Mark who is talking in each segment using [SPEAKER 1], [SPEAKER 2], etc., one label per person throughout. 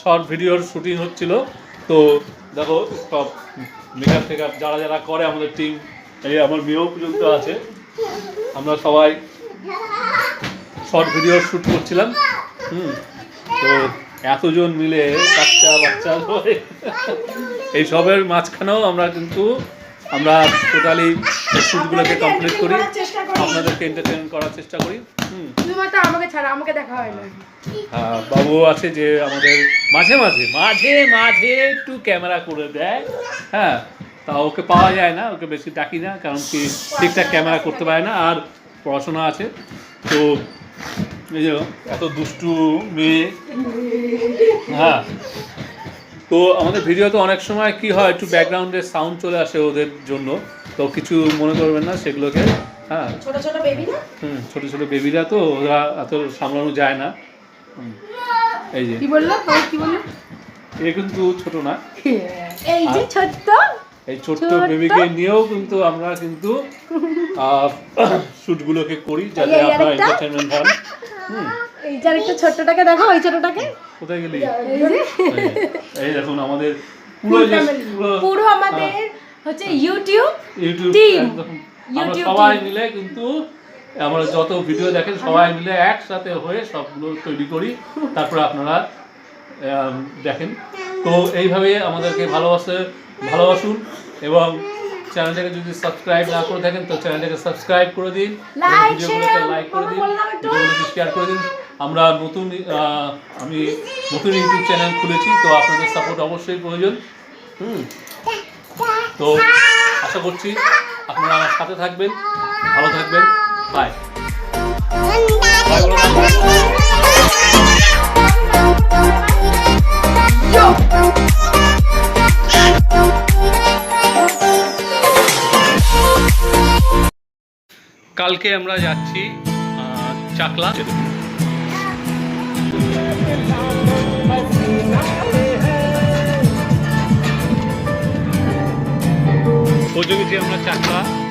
[SPEAKER 1] Short ভিডিওর shooting হচ্ছিল, তো দেখো, সব মেকআপ টেকআপ যারা যারা করে আমাদের টিম এই আমার মেয়েও পর্যন্ত আছে। আমরা সবাই শর্ট ভিডিও শ্যুট করছিলাম। হুম, তো এতজন মিলে বাচ্চা বাচ্চা সবাই এই সবের মাঝখানেও আমরা কিন্তু আমরা টোটালি শ্যুটগুলোকে কমপ্লিট করি। আপনাদেরকে এন্টারটেন করার চেষ্টা করি। হুম।
[SPEAKER 2] শুধুমাত্র আমাকে ছাড়া আমাকে দেখা হয় না।
[SPEAKER 1] হ্যাঁ, বাবু আছে যে আমাদের মাঝে মাঝে মাঝে মাঝে একটু ক্যামেরা করে দেয়। হ্যাঁ তা ওকে পাওয়া যায় না ওকে বেশি ডাকি না কারণ কি ঠিকঠাক ক্যামেরা করতে পারে না আর পড়াশোনা আছে। তো এই যে এত দুষ্টু মেয়ে। হ্যাঁ তো আমাদের ভিডিওতে অনেক সময় কি হয় একটু ব্যাকগ্রাউন্ডে সাউন্ড চলে আসে ওদের জন্য। তো কিছু মনে করবেন না সেগুলোকে হ্যাঁ।
[SPEAKER 2] ছোট ছোট বেবি না?
[SPEAKER 1] হুম ছোটো ছোটো বেবিরা তো ওরা এত সামলানো যায় না। এই যে।
[SPEAKER 2] কি বলল? কি বলল?
[SPEAKER 1] এ কিন্তু ছোট না।
[SPEAKER 2] এই যে ছোট্ট।
[SPEAKER 1] এই ছোট্ট। বেবিকে নিয়েও কিন্তু আমরা কিন্তু শ্যুটগুলোকে করি যাতে আপনারা
[SPEAKER 2] আরেকটা?
[SPEAKER 1] এন্টারটেনমেন্ট হন হুম।
[SPEAKER 2] এই যে আরেকটা ছোট্টটাকে দেখো ওই ছোটটাকে
[SPEAKER 1] কোথায় গেলি?
[SPEAKER 2] এই
[SPEAKER 1] দেখুন আমাদের পুরো পুরো
[SPEAKER 2] আমাদের হচ্ছে ইউটিউব
[SPEAKER 1] ইউটিউব
[SPEAKER 2] team,
[SPEAKER 1] আমরা সবাই মিলে কিন্তু আমরা যত ভিডিও দেখেন সবাই মিলে একসাথে হয়ে সবগুলো তৈরি করি। তারপরে আপনারা দেখেন। তো এইভাবে আমাদেরকে ভালোবাসে ভালোবাসুন এবং চ্যানেলটাকে যদি সাবস্ক্রাইব না করে থাকেন তো চ্যানেলটাকে সাবস্ক্রাইব করে দিন। ভিডিওগুলোকে লাইক করে দিন ভিডিওগুলোকে শেয়ার করে দিন। আমরা নতুন আমি নতুন ইউটিউব চ্যানেল খুলেছি, তো আপনাদের সাপোর্ট অবশ্যই প্রয়োজন। হুম। তো আশা করছি আপনারা আমার সাথে থাকবেন, ভালো থাকবেন বাই কালকে আমরা যাচ্ছি চাকলা। গেছি আমরা চাকলা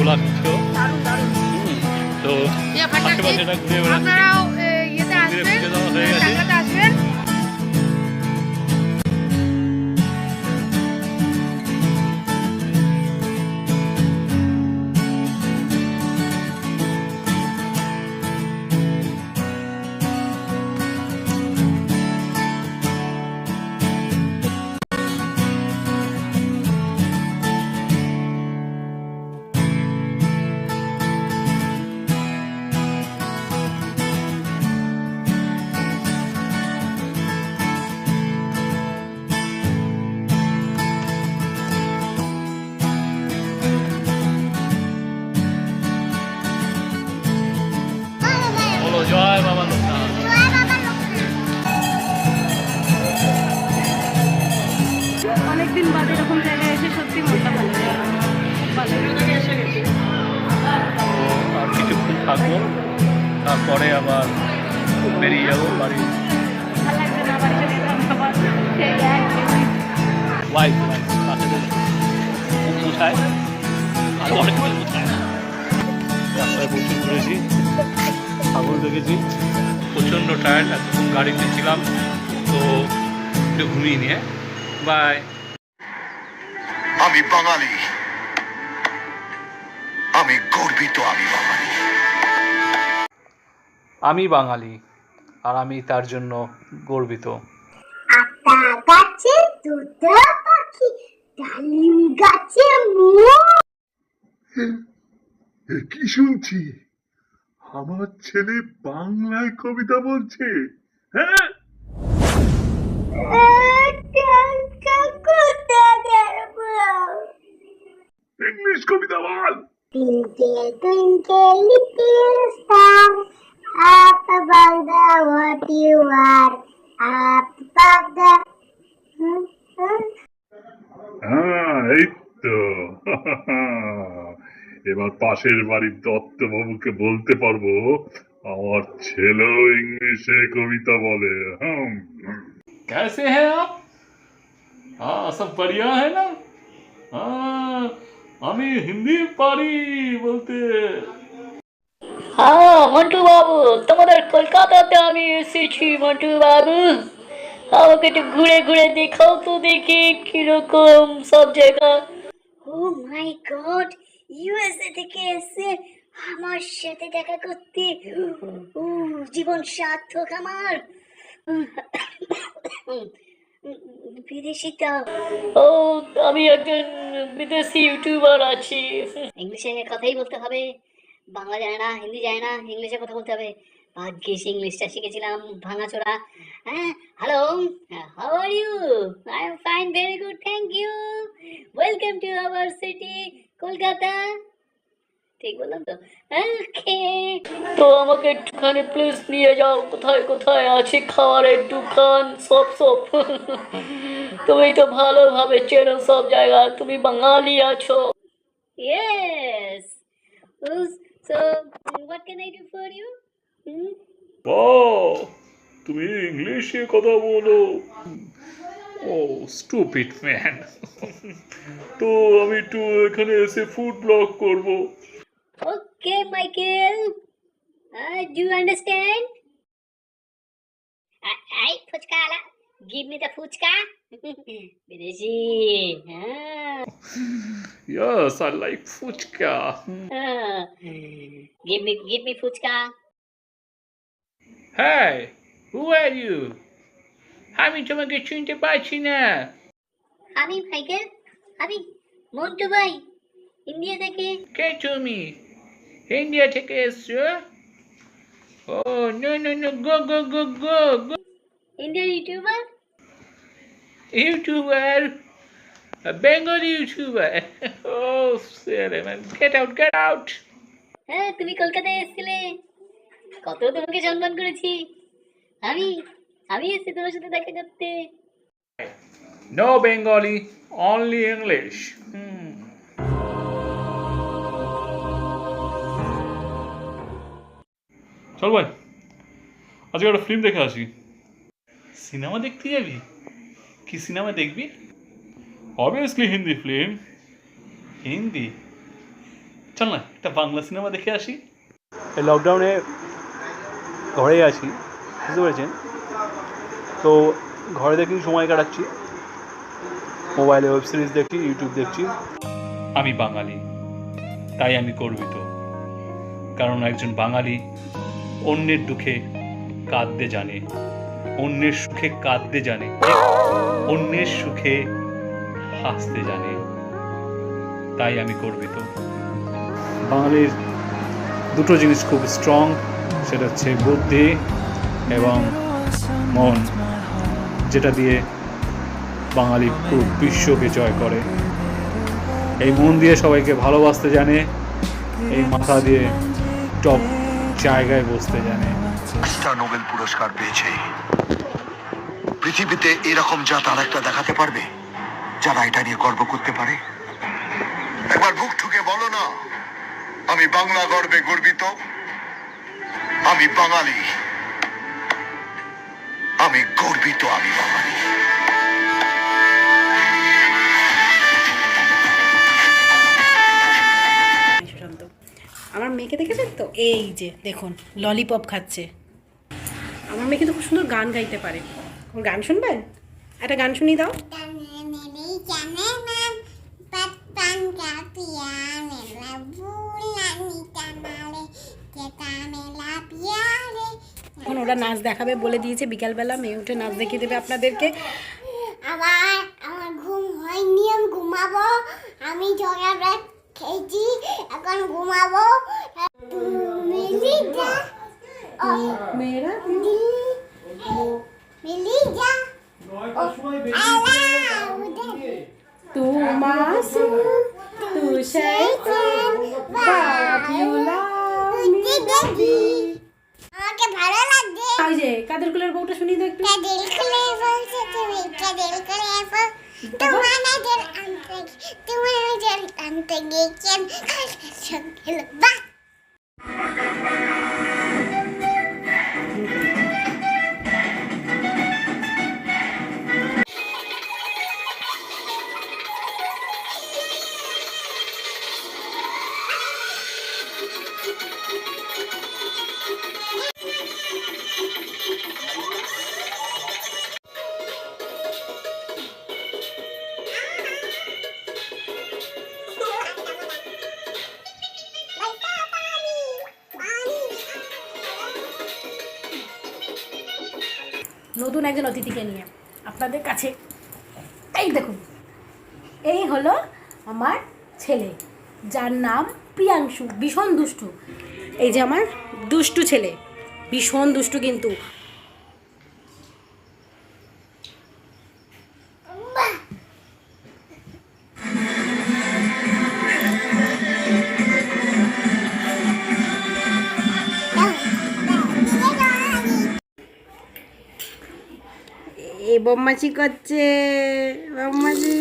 [SPEAKER 1] ঘুরতে বেরিয়েছি গোলা খেয়েও
[SPEAKER 2] দারুণ। দারুণ
[SPEAKER 1] তো আশেপাশে ঘুরে বেড়াচ্ছি। জয় বাবা লোকনাথ
[SPEAKER 2] অনেকদিন বাদে এরকম জায়গায় এসে সত্যি মনটা ভালো
[SPEAKER 1] আর কিছুক্ষণ থাকব তারপরে আবার বেরিয়ে যাব বাড়ি। ওয়াইফ ওয়াইফ বাচ্চাদের কোথায়? আর অনেক কিছু কোথায়? রাস্তায় প্রচুর ঘুরেছি ছাগল দেখেছি। প্রচণ্ড টায়ার্ড এতক্ষণ গাড়িতে ছিলাম তো একটু ঘুমিয়ে নিয়ে। বাই
[SPEAKER 3] আমি বাঙালি। আমি গর্বিত আমি বাঙালি।
[SPEAKER 1] আমি বাঙালি আর আমি তার জন্য গর্বিত।
[SPEAKER 4] গাছে দুটো পাখি ডালিম গাছে মোর
[SPEAKER 5] কি শুনছি? আমার ছেলে বাংলায় কবিতা বলছে। হ্যাঁ? ইংলিশ কবিতা বল।
[SPEAKER 4] হ্যাঁ এই তো।
[SPEAKER 5] হ্যাঁ এই তো এবার পাশের বাড়ির দত্তবাবুকে বলতে পারবো আমার ছেলেও ইংলিশে কবিতা বলে হুম হুম।
[SPEAKER 1] कैसे हैं आप हाँ सब बढ़िया है ना हाँ আমি হিন্দি পারি বলতে
[SPEAKER 6] হ্যাঁ মন্টু বাবু তোমাদের কলকাতাতে আমি এসেছি মন্টু বাবু আমাকে একটু ঘুরে ঘুরে দেখাও তো দেখি কিরকম সব জায়গা
[SPEAKER 4] ও মাই গড ইউএসএ থেকে এসে আমার সাথে দেখা করতে। জীবন সার্থক আমার। বিদেশিটা
[SPEAKER 6] ও আমি একজন বিদেশি ইউটিউবার আছি।
[SPEAKER 4] ইংলিশে কথাই বলতে হবে। বাংলা যায় না হিন্দি যায় না ইংলিশে কথা বলতে হবে। ভাগ্যিস ইংলিশটা শিখেছিলাম ভাঙাচোরা। হ্যাঁ hello how are you I am fine very good thank you welcome to our city Kolkata. ঠিক বললাম তো? ওকে।
[SPEAKER 6] তো আমাকে একটুখানি প্লিজ নিয়ে যাও। কোথায় কোথায় আছে? খাবারের দোকান সব সব। তুমি তো ভালোভাবে চেনো সব জায়গা। তুমি বাঙালি আছো।
[SPEAKER 4] Yes so what can I do for
[SPEAKER 1] you তুমি ইংলিশে কথা বলো। ও স্টুপিড ম্যান তো আমি একটু এখানে এসে ফুড ব্লগ করব
[SPEAKER 4] Okay, Michael. Uh, do you understand? Uh, hey, Fuchkala. Give me the fuchka. Bideshi. Ah,
[SPEAKER 1] yes I like fuchka
[SPEAKER 4] ah. Give me, give me fuchka.
[SPEAKER 1] হ্যাঁ হু আর ইউ আমি তোমাকে চিনতে পারছি না।
[SPEAKER 4] আমি মাইকেল আমি মন্টু ভাই ইন্ডিয়া থেকে।
[SPEAKER 1] কে তুমি? ইন্ডিয়া থেকে এসছো? ও no no no go go go go go.
[SPEAKER 4] ইন্ডিয়ার ইউটিউবার?
[SPEAKER 1] ইউটিউবার? বেঙ্গল ইউটিউবার? ও সেরে man get out get out
[SPEAKER 4] হ্যাঁ তুমি কলকাতায় এসেছিলে। কত তোমাকে সম্মান করেছি। আমি আমি এসেছি তোমার সাথে দেখা করতে।
[SPEAKER 1] নো বেঙ্গলি অনলি ইংলিশ চল ভাই আজকে একটা ফিল্ম দেখে আসি। সিনেমা দেখতে যাবি? কি সিনেমা দেখবি? Obviously Hindi film Hindi? চল না একটা বাংলা সিনেমা দেখে আসি।
[SPEAKER 7] এই লকডাউনে ঘরেই আছি বুঝতে পেরেছেন? তো ঘরে দেখেই সময় কাটাচ্ছি। মোবাইলে ওয়েব সিরিজ দেখছি ইউটিউব দেখছি।
[SPEAKER 1] আমি বাঙালি, তাই আমি গর্বিত। কারণ একজন বাঙালি অন্যের দুঃখে কাঁদতে জানে, অন্যের সুখে কাঁদতে জানে, অন্যের সুখে হাসতে জানে। তাই আমি গর্বিত। বাঙালির দুটো জিনিস খুব স্ট্রং সেটা হচ্ছে বুদ্ধি এবং মন, যেটা দিয়ে বাঙালি খুব বিশ্বকে জয় করে। এই মন দিয়ে সবাইকে ভালোবাসতে জানে, এই মাথা দিয়ে টপ জায়গায় বসতে জানে।
[SPEAKER 3] নোবেল পুরস্কার পেয়েছে। পৃথিবীতে এরকম জাত আর একটা দেখাতে পারবে, যারা এটা নিয়ে গর্ব করতে পারে? একবার বুক ঠুকে বলো না, আমি বাংলা গর্বে গর্বিত, আমি বাঙালি। আমি গর্বিত আমি বাঙালি
[SPEAKER 2] আমার মেয়েকে দেখেছেন তো? এই যে দেখুন ললিপপ খাচ্ছে। আমার মেয়েকে তো খুব সুন্দর গান গাইতে পারে। গান শুনবেন? একটা গান শুনি দাও।
[SPEAKER 4] জানে না? পান কাপিয়া
[SPEAKER 2] মেলা ওরা নাচ দেখাবে বলে দিয়েছে। বিকালবেলা মেয়ে উঠে নাচ দেখিয়ে দেবে আপনাদেরকে।
[SPEAKER 4] আমার আমার ঘুম হয়নি আমি ঘুমাবো। আমি খেয়েছি এখন ঘুমাবো। মিলি যা। ও
[SPEAKER 2] মেয়েরা?
[SPEAKER 4] মিলি।
[SPEAKER 2] ভালো লাগে ওই যে কাদের কুলের বউটা শুনি তো একটু।
[SPEAKER 8] কাদের কুলের বলছে তুমি? কাদের কুলের বউ? তোমাদের আনতে তোমাদের আনতে গিয়ে কেন কাল সঙ্গে
[SPEAKER 2] নতুন একজন অতিথিকে নিয়ে আপনাদের কাছে। এই দেখুন, এই হলো আমার ছেলে, যার নাম প্রিয়াংশু, ভীষণ দুষ্টু। এই যে আমার দুষ্টু ছেলে, ভীষণ দুষ্টু কিন্তু। এ করছে বম্মাচি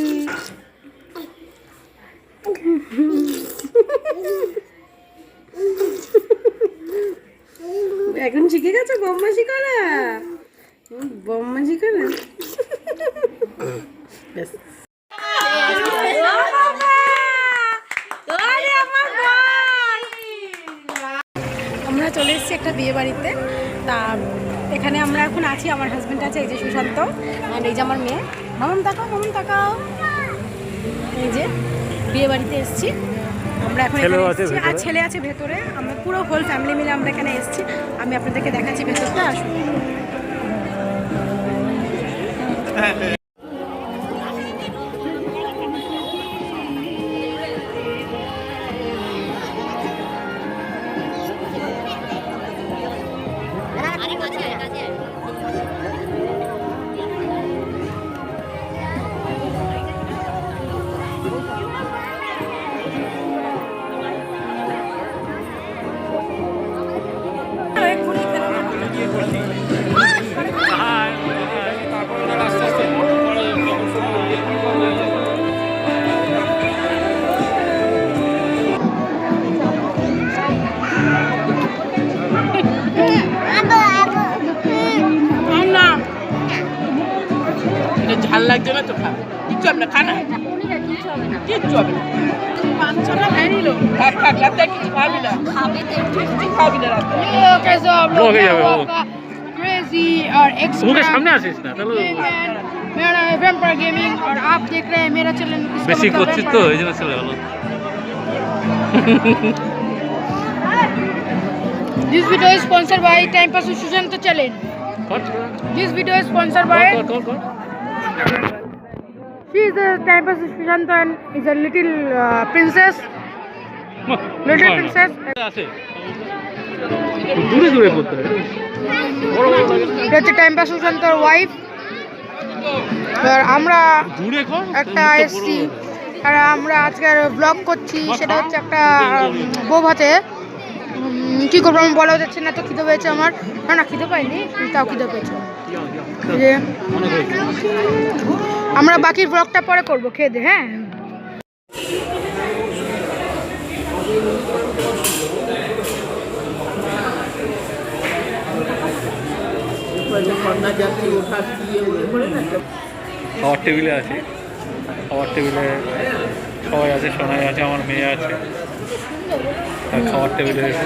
[SPEAKER 2] এখন শিখে গেছো বম্মাসি করা? বম্মাসি করা। আমরা চলে এসেছি একটা বিয়ে বাড়িতে তা এখানে আমরা এখন আছি আমার হাজব্যান্ড আছে এই যে সুশান্ত আর এই যে আমার মেয়ে। মামন তাকাও মামন তাকাও। এই যে বিয়ে বাড়িতে এসেছি। আমরা এখন আর ছেলে আছে ভেতরে। আমরা পুরো হোল ফ্যামিলি মিলে আমরা এখানে এসেছি। আমি আপনাদেরকে দেখাচ্ছি ভেতরটা আসুন।
[SPEAKER 9] লাগছে না তো খা কিচ্ছু হবে না খা না কিচ্ছু হবে না পাঁচ ছটা খাই নিল থাক থাক রাতে কিছু খাবি না কিছু খাবি না রাতে
[SPEAKER 10] कैसे आप
[SPEAKER 1] Vlog
[SPEAKER 10] लोग
[SPEAKER 1] है यहाँ पे, vlog।
[SPEAKER 10] क्रेजी और
[SPEAKER 1] মুখের
[SPEAKER 10] एक्स्ट्रा
[SPEAKER 1] সামনে আসিস না তাহলে
[SPEAKER 10] मेरा वेम्पर गेमिंग और आप देख रहे हैं मेरा चैनल इसका
[SPEAKER 1] বেশি
[SPEAKER 10] मतलब
[SPEAKER 1] করছিস
[SPEAKER 10] Vampire
[SPEAKER 1] তো এই জন্য চলে গেলো
[SPEAKER 10] This video is sponsored by Time Pass with Sushant Challenge.
[SPEAKER 1] কর
[SPEAKER 10] This video is sponsored
[SPEAKER 1] কর
[SPEAKER 10] by
[SPEAKER 1] কর কর
[SPEAKER 10] she is a Pass with Sushant and is a little uh, princess. Little princess.
[SPEAKER 1] দূরে দূরে।
[SPEAKER 10] এটা হচ্ছে টাইম পাস সুশান্তর wife আর আমরা একটা এসছি। আর আমরা আজকের ব্লগ করছি। সেটা হচ্ছে একটা বউ ভাতে কি করব আমি বলা যাচ্ছে না তো খিদে পেয়েছে আমার। না না খিদে পাইনি তাও খিদে পেয়েছে। যে আমরা বাকি ব্লগটা পরে করব খেয়ে দে হ্যাঁ?
[SPEAKER 1] খাওয়ার টেবিলে আছে। খাওয়ার টেবিলে সবাই আছে সোনাই আছে আমার মেয়ে আছে। আর খাওয়ার টেবিলে এসে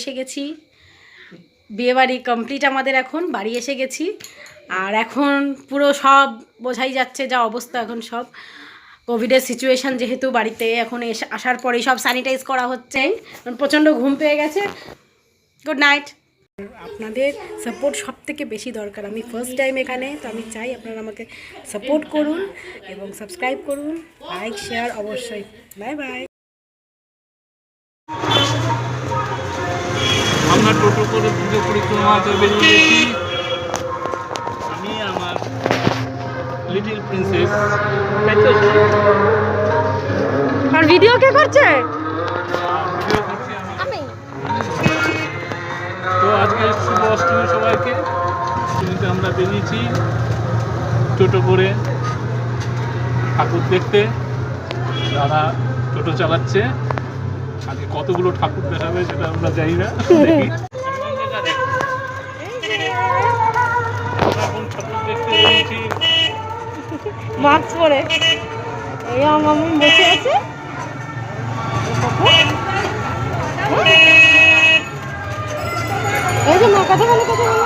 [SPEAKER 2] এসে গেছি। বিয়ে বাড়ি কমপ্লিট আমাদের এখন, বাড়ি এসে গেছি। আর এখন পুরো সব বোঝাই যাচ্ছে যা অবস্থা এখন সব। কোভিডের সিচুয়েশান যেহেতু বাড়িতে, এখন এসে আসার পরেই সব স্যানিটাইজ করা হচ্ছে। প্রচণ্ড ঘুম পেয়ে গেছে। গুড নাইট আপনাদের সাপোর্ট সব থেকে বেশি দরকার। আমি ফার্স্ট টাইম এখানে, তো আমি চাই আপনারা আমাকে সাপোর্ট করুন এবং সাবস্ক্রাইব করুন। লাইক শেয়ার অবশ্যই। বাই বাই
[SPEAKER 1] পুজো পরিক্রমাতে বেরিয়ে আমি আমার লিটিল প্রিন্সেস
[SPEAKER 2] আর ভিডিও কে করছে?
[SPEAKER 1] ভিডিও করছি আমি। তো আজকে শুভ অষ্টমী সবাইকে। অষ্টমীতে আমরা বেরিয়েছি টোটো করে ঠাকুর দেখতে। যারা টোটো চালাচ্ছে আজকে কতগুলো ঠাকুর দেখাবে সেটা আমরা জানি না।
[SPEAKER 2] মাস্ক পরে। এই আমার বসে আছে। এই যে মা, কথা বলো কথা বলো।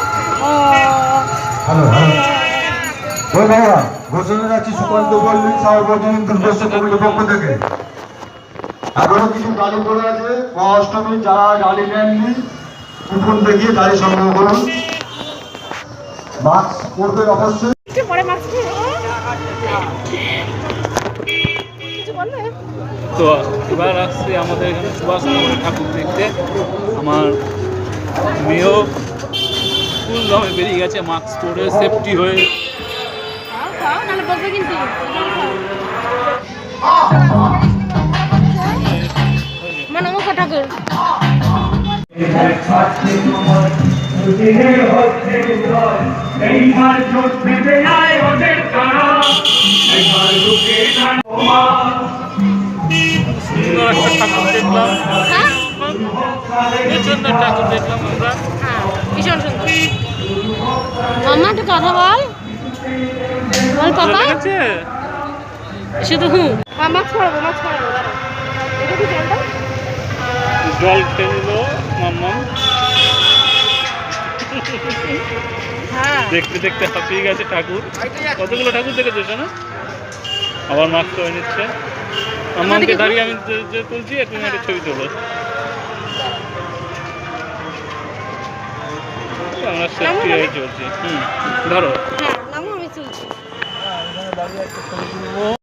[SPEAKER 11] ঘোষণা রাখছি অষ্টমী যারা গাড়ি নেননি কুপন দেখিয়ে গাড়ি সংগ্রহ করুন। মাস্ক পরবেন অবশ্যই।
[SPEAKER 2] একটু পরে মাস্ক
[SPEAKER 1] তো এবার আসছে আমাদের এখানে সুভাষ ঠাকুর দেখতে। আমার মেয়েও ফুল দমে বেরিয়ে গেছে মাস্ক পরে সেফটি হয়ে।
[SPEAKER 2] মুখ ঠাকুর
[SPEAKER 1] দেখলাম সুন্দর ঠাকুর দেখলাম আমরা
[SPEAKER 2] ভীষণ সুন্দর মাম্মা একটু কথা বল বল পাপা? শুধু হুঁ মাছ পড়াবো মাছ জলটা
[SPEAKER 1] জল খেয়ে নিল মাম্মাম
[SPEAKER 2] হ্যাঁ
[SPEAKER 1] দেখতে দেখতে হাঁপিয়ে গেছে ঠাকুর। কতগুলো ঠাকুর দেখেছ শোনো? আবার মাস্ক করে নিচ্ছে। মাম্মামকে দাঁড়িয়ে আমি যে- যে তুলছি তুমি একটা ছবি তোলো আমরা সেফটি হয়ে চলছি। হুম ধরো।
[SPEAKER 2] হ্যাঁ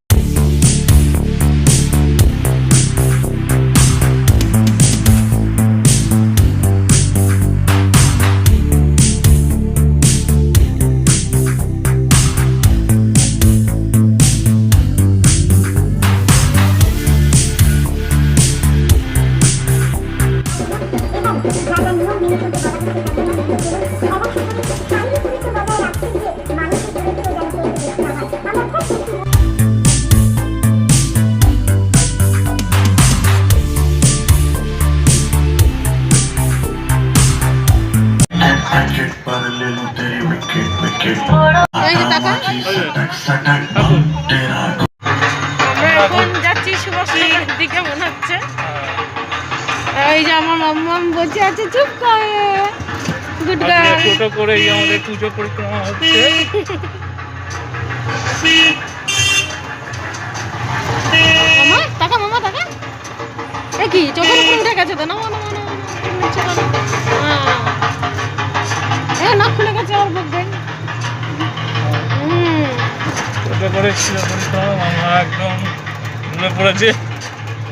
[SPEAKER 2] আমরা এখন যাচ্ছি সুভাষনগরের দিকে মনে হচ্ছে এই যে আমার মাম্মা বসে আছে চুপ করে গুড
[SPEAKER 1] টোটো করেই আমাদের পুজো পরিক্রমা হচ্ছে
[SPEAKER 2] মামা টাকা মামা টাকা এ কি চোখের উপরে উঠে গেছে তো না না না না হ্যাঁ নাক খুলে গেছে আমার বুক দেখ হুম
[SPEAKER 1] একদম ঢুলে পড়েছে।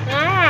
[SPEAKER 2] হ্যাঁ।